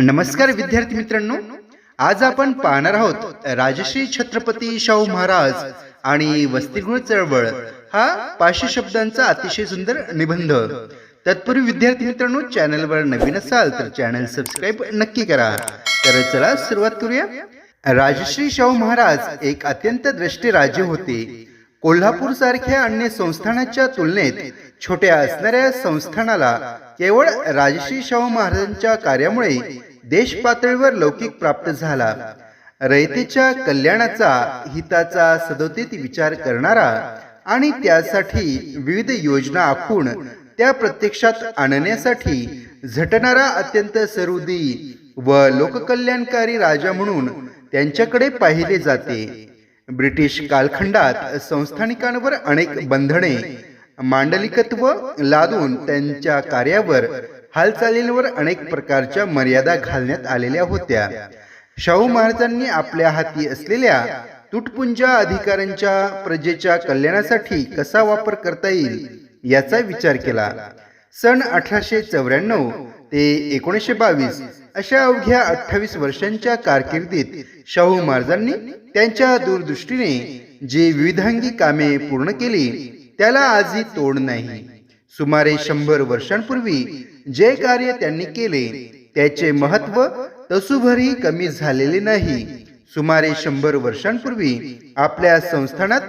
नमस्कार विद्यार्थी मित्रांनो आज आपण पाहणार आहोत राजश्री छत्रपती शाहू महाराज आणि वसतिगृह चळवळ. हा पाचशे शब्दांचा अतिशय सुंदर निबंध. तत्पूर्वी विद्यार्थी मित्रांनो चॅनलवर नवीन असाल तर चॅनल सबस्क्राईब नक्की करा. तर चला सुरुवात करूया. राजश्री शाहू महाराज एक अत्यंत द्रष्टे राजे होते. कोल्हापूर सारख्या अन्य संस्थानाच्या तुलनेत छोट्या असणाऱ्या संस्थानाला केवळ राजश्री शाहू महाराजांच्या कार्यामुळे देश पातळीवर लौकिक प्राप्त झाला. रयतेच्या कल्याणाचा हिताचा सदोतीत विचार करणारा आणि त्यासाठी विविध योजना आखून त्या प्रत्यक्षात आणण्यासाठी झटणारा अत्यंत सरुदी व लोककल्याणकारी राजा म्हणून त्यांच्याकडे पाहिले जाते. ब्रिटिश कालखंडात संस्थानिकांवर अनेक बंधने मांडलिकत्व लादून त्यांच्या कार्यावर हालचालींवर अनेक प्रकारच्या मर्यादा घालण्यात आलेल्या होत्या. शाहू महाराजांनी आपल्या हाती असलेल्या तुटपुंजा अधिकाऱ्यांच्या प्रजेच्या कल्याणासाठी कसा वापर करता येईल याचा विचार केला. सन अठराशे चौऱ्याण्णव ते एकोणीसशे बावीस अशा अवघ्या अठ्ठावीस वर्षांच्या कारकिर्दीत शाहू महाराजांनी त्यांच्या दूरदृष्टीने जी विविधांगी कामे पूर्ण केली त्याला आजही तोड नाही. सुमारे शंभर वर्षांपूर्वी जे कार्य त्यांनी केले त्याचे महत्त्व तसूभरही कमी झालेले नाही. सुमारे शंभर वर्षांपूर्वी आपल्या संस्थानात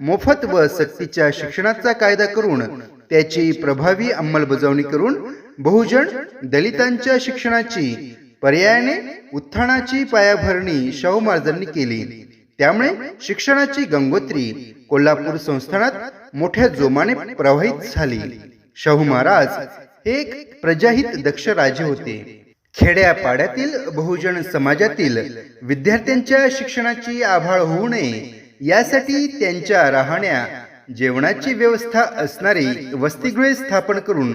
मोफत व सक्तीच्या शिक्षणाचा कायदा करून त्याची प्रभावी अंमलबजावणी करून बहुजन दलितांच्या शिक्षणाची पर्यायाने उत्थानाची पायाभरणी शाहू महाराजांनी केली. त्यामुळे शिक्षणाची गंगोत्री कोल्हापूर संस्थानात मोठ्या जोमाने प्रवाहित झाली. शाहू महाराज हे एक प्रजाहित दक्ष राजे होते. खेड्यापाड्यातील बहुजन समाजातील विद्यार्थ्यांच्या शिक्षणाची आभाळ होऊ नये यासाठी त्यांच्या राहण्या जेवणाची व्यवस्था असणारी वसतिगृहे स्थापन करून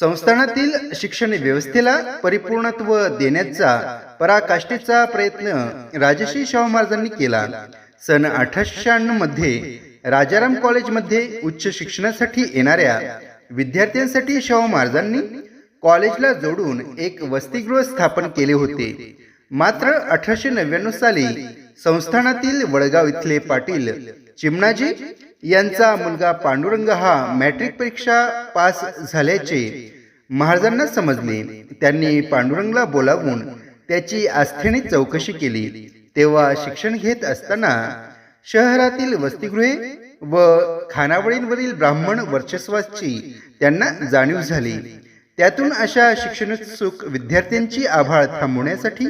संस्थानातील शिक्षण व्यवस्थेला परिपूर्णत्व देण्याचा पराकाष्ठेचा प्रयत्न राजश्री शाहू महाराजांनी केला. सन अठराशे शहाण्णवमध्ये राजाराम कॉलेजमध्ये उच्च शिक्षणासाठी येणाऱ्या विद्यार्थ्यांसाठी शाहू महाराजांनी कॉलेजला जोडून एक वसतिगृह स्थापन केले होते. मात्र अठराशे नव्याण्णव साली संस्थानातील वडगाव इथले पाटील चिमणाजी यांचा मुलगा पांडुरंग हा मॅट्रिक परीक्षा पास झाल्याचे महाराजांना समजले. त्यांनी पांडुरंगला बोलावून त्याची आस्थेने चौकशी केली. तेव्हा शिक्षण घेत असताना शहरातील वसतिगृहे व खानावळींवरील ब्राह्मण वर्चस्वाची त्यांना जाणीव झाली. त्यातून अशा शिक्षणोत्सुक विद्यार्थ्यांची आभाळ थांबवण्यासाठी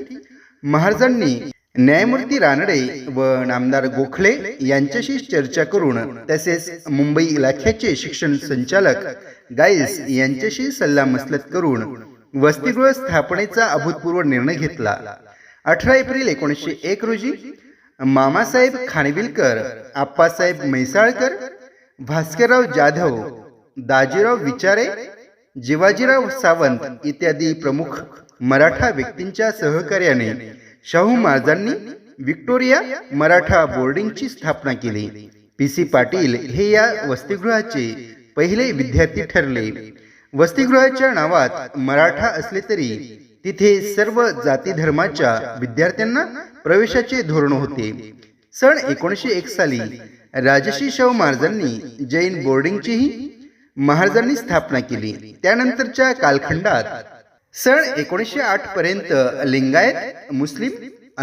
महाराजांनी न्यायमूर्ती रानडे व नामदार गोखले यांच्याशी चर्चा करून तसेच मुंबई इलाख्याचे शिक्षण संचालक गाईस यांच्याशी सल्लामसलत करून वसतिगृह स्थापनेचा अभूतपूर्व निर्णय घेतला. अठरा एप्रिल एकोणीसशे एक रोजी मामासाहेब खानविलकर आप्पासाहेब म्हैसाळकर भास्करराव जाधव दाजीराव विचारे जिवाजीराव सावंत इत्यादी प्रमुख मराठा व्यक्तींच्या सहकार्याने शाहू महाराजांनी विक्टोरिया मराठा बोर्डिंगची स्थापना केली. पी सी पाटील हे या वसतिगृहाचे पहिले विद्यार्थी ठरले. वसतिगृहाच्या नावात मराठा असले तरी तिथे सर्व जाती धर्माच्या विद्यार्थ्यांना प्रवेशाचे धोरण होते. सन एकोणीसशे एक साली राजश्री शाहू महाराजांनी जैन बोर्डिंगचीही महाराजांनी स्थापना केली. त्यानंतरच्या कालखंडात सन एकोणीसशे आठ पर्यंत लिंगायत मुस्लिम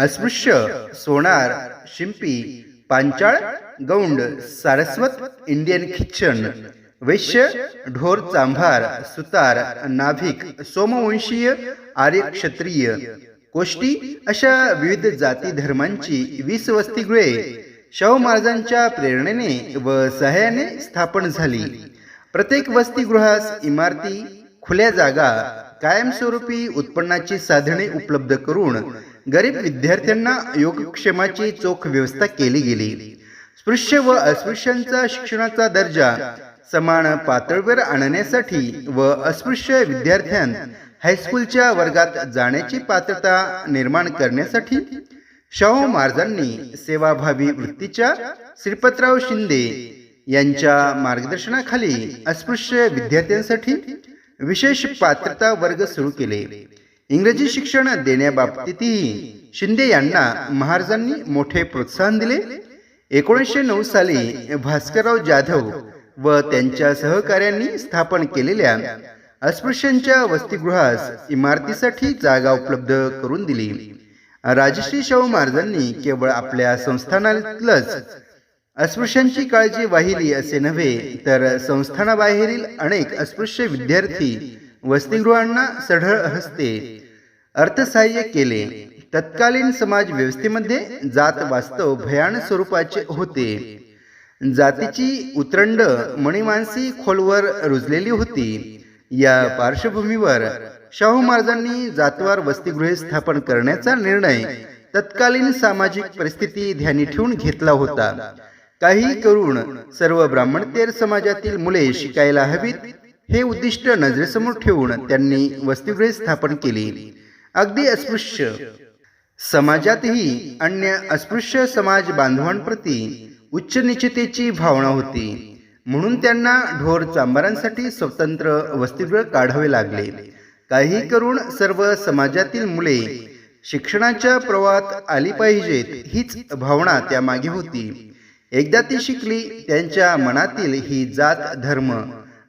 अस्पृश्य सोनार शिंपी पांचाळ गौंड सारस्वत इंडियन ख्रिश्चन वैश्य ढोर चांभार सुतार नाभिक सोमवंशीय आर्य क्षत्रिय कोष्टी अशा विविध जाती धर्मांची वीस वसतिगृहे शाहू महाराजांच्या प्रेरणेने व सहाय्याने स्थापन झाली. प्रत्येक वसतिगृहास इमारती खुल्या जागा कायमस्वरूपी उत्पन्नाची साधने उपलब्ध करून गरीब विद्यार्थ्यांना योगक्षेमाची चोख व्यवस्था केली गेली. स्पृश्य व अस्पृश्यांचा शिक्षणाचा दर्जा समान पातळीवर आणण्यासाठी व अस्पृश्य विद्यार्थ्यां हायस्कूलच्या वर्गात जाण्याची पात्रता निर्माण करण्यासाठी शाहू महाराजांनी सेवाभावी वृत्तीच्या श्रीपतराव शिंदे यांच्या मार्गदर्शनाखाली अस्पृश्य विद्यार्थ्यांसाठी विशेष पात्रता वर्ग सुरू केले. इंग्रजी शिक्षण देण्याबाबतीतही शिंदे यांना महाराजांनी मोठे प्रोत्साहन दिले. एकोणीसशे नऊ साली भास्करराव जाधव व त्यांच्या सहकाऱ्यांनी स्थापन केलेल्या अस्पृश्यांच्या वसतिगृहास इमारतीसाठी जागा उपलब्ध करून दिली. राजश्री शाहू महाराजांनी केवळ आपल्या संस्थानातलंच अस्पृश्यांची काळजी वाहिली असे नव्हे तर संस्थानाबाहेरील अनेक अस्पृश्य विद्यार्थी वसतिगृहांना सढळ हस्ते अर्थसहाय्य केले. तत्कालीन समाज व्यवस्थेमध्ये जात वास्तव भयान स्वरूपाचे होते. जातीची उतरंड मणिमानसी खोलवर रुजलेली होती. या पार्श्वभूमीवर शाहू महाराजांनी जातवार वसतिगृहे स्थापन करण्याचा निर्णय तत्कालीन सामाजिक परिस्थिती ध्यानी ठेवून घेतला होता. काही करून सर्व ब्राह्मणतेर समाजातील मुले शिकायला हवीत हे उद्दिष्ट नजरेसमोर ठेवून त्यांनी वसतिगृहे स्थापन केली. अगदी अस्पृश्य समाजातही अन्य अस्पृश्य समाज बांधवांप्रती उच्च निश्चितेची भावना होती. म्हणून त्यांना ढोर चांभारांसाठी स्वतंत्र वसतिगृह काढावे लागले. काही करून सर्व समाजातील मुले शिक्षणाच्या प्रवाहात आली पाहिजेत हीच भावना त्यामागे होती. एकदा ती शिकली त्यांच्या मनातील ही जात धर्म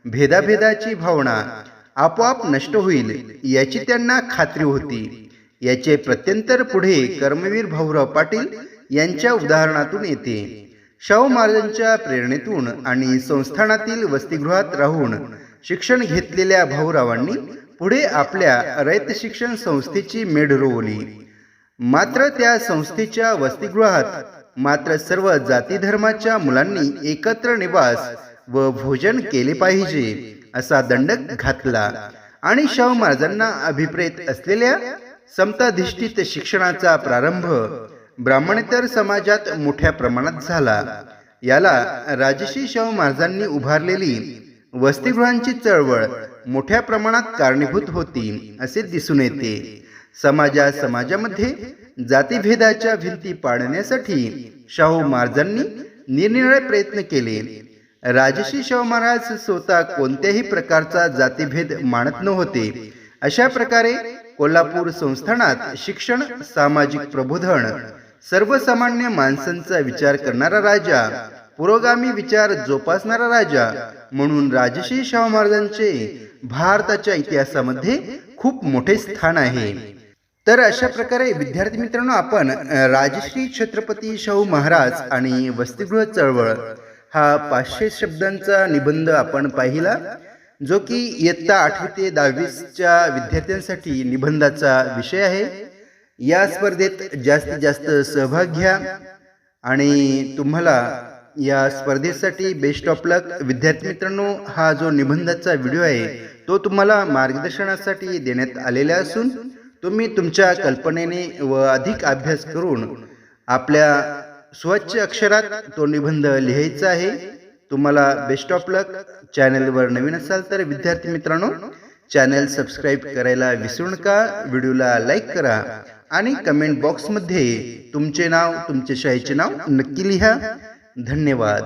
भेदाभेदाची भावना आपोआप नष्ट होईल याची त्यांना खात्री होती. याचे प्रत्यंतर पुढे कर्मवीर भाऊराव पाटील यांच्या उदाहरणातून येते. शाहू महाराजांच्या प्रेरणेतून आणि संस्थानातील वसतिगृहात राहून शिक्षण घेतलेल्या भाऊरावांनी पुढे आपल्या रयत शिक्षण संस्थेची मेढ रोवली. मात्र त्या संस्थेच्या वसतिगृहात मात्र सर्व जाती धर्माच्या मुलांनी एकत्र निवास व भोजन केले पाहिजे असा दंडक घातला आणि शाहू महाराजांना अभिप्रेत असलेल्या समताधिष्ठित शिक्षणाचा प्रारंभ ब्राह्मणेतर समाजात मोठ्या प्रमाणात झाला. याला राजश्री शाहू महाराजांनी उभारलेली वसतिगृहांची चळवळ मोठ्या प्रमाणात कारणीभूत होती असे दिसून येते. समाजा समाजामध्ये जातीभेदाच्या भिंती पाडण्यासाठी शाहू महाराजांनी निरनिराळे प्रयत्न केले. राजश्री शाहू महाराज स्वतः कोणत्याही प्रकारचा जातीभेद मानत नव्हते. अशा प्रकारे कोल्हापूर संस्थानात शिक्षण सामाजिक प्रबोधन सर्वसामान्य माणसांचा विचार करणारा राजा पुरोगामी विचार जोपासणारा राजा म्हणून राजश्री शाहू महाराजांचे भारताच्या इतिहासामध्ये खूप मोठे स्थान आहे. तर अशा प्रकारे विद्यार्थी मित्रांनो आपण राजश्री छत्रपती शाहू महाराज आणि वसतिगृह चळवळ हा पाचशे शब्दांचा निबंध आपण पाहिला जो की इयत्ता आठवी ते दहावीसच्या विद्यार्थ्यांसाठी निबंधाचा विषय आहे. या स्पर्धेत जास्तीत जास्त सहभाग घ्या आणि तुम्हाला या स्पर्धेसाठी बेस्ट ऑफ लक विद्यार्थी मित्रांनो हा जो निबंधाचा व्हिडिओ आहे तो तुम्हाला मार्गदर्शनासाठी देण्यात आलेला असून तुम्ही तुमच्या कल्पनेने व अधिक अभ्यास करून आपल्या स्वच्छ अक्षरात तो निबंध लिहायचा आहे. तुम्हाला बेस्ट ऑफ लक चॅनलवर नवीन असाल तर विद्यार्थी मित्रांनो चॅनल सबस्क्राईब करायला विसरू नका. व्हिडिओला लाईक करा. आणि कमेंट बॉक्समध्ये तुमचे नाव तुमच्या शाळेचे नाव नक्की लिहा. धन्यवाद.